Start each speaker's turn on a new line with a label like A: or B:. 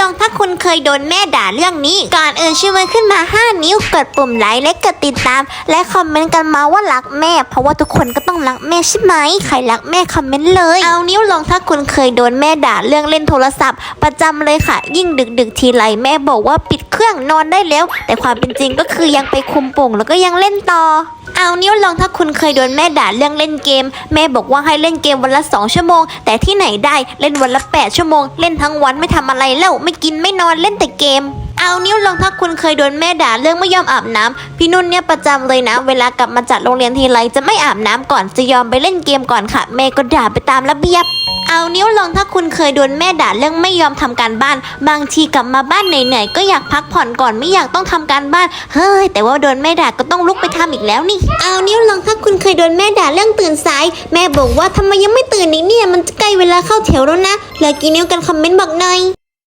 A: ลองถ้าคุณเคยโดนแม่ด่าเรื่องนี้ ก่อนอื่นช่วยมือขึ้นมา 5 นิ้วกดปุ่มไลค์และกดติดตาม และคอมเมนต์กันมาว่ารักแม่ เพราะว่าทุกคนก็ต้องรักแม่ใช่ไหมใครรักแม่คอมเมนต์เลย เอานิ้วลองถ้าคุณเคยโดนแม่ด่าเรื่องเล่นโทรศัพท์ ประจำเลยค่ะ ยิ่งดึกดึกทีไรแม่บอกว่าปิดเครื่องนอนได้แล้ว แต่ความเป็นจริงก็คือยังไปคุมโป่งแล้วก็ยังเล่นต่อ เอานิ้วลองถ้าคุณเคยโดนแม่ด่าเรื่องเล่นเกม แม่บอกว่าให้เล่นเกมวันละ 2 ชั่วโมง แต่ที่ไหนได้เล่นวันละ 8 ชั่วโมง เล่นทั้งวันไม่ทำอะไรแล้วไม่กินไม่นอนเล่นแต่เกมเอานิ้วลองถ้าคุณเคยโดนแม่ด่าเรื่องไม่ยอมอาบน้ำพี่นุ่นเนี่ยประจำเลยนะ เวลากลับมาจากโรงเรียนทีไรจะไม่อาบน้ำก่อนจะยอมไปเล่นเกมก่อนค่ะ แม่ก็ด่าไปตามระเบียบ เอานิ้วลองถ้าคุณเคยโดนแม่ด่าเรื่องไม่ยอมทำการบ้าน บางทีกลับมาบ้านเหนื่อยๆก็อยากพักผ่อนก่อนไม่อยากต้องทำการบ้าน เฮ้ย แต่ว่าโดนแม่ด่าก็ต้องลุกไปทำอีกแล้วนี่ เอานิ้วลองถ้าคุณเคยโดนแม่ด่าเรื่องตื่นสาย แม่บอกว่าทำไมยังไม่ตื่นอีกเนี่ยมันจะใกล้เวลาเข้าแถวแล้วนะเหลือกี่นิ้วกันคอมเมนต์บอกหน่อย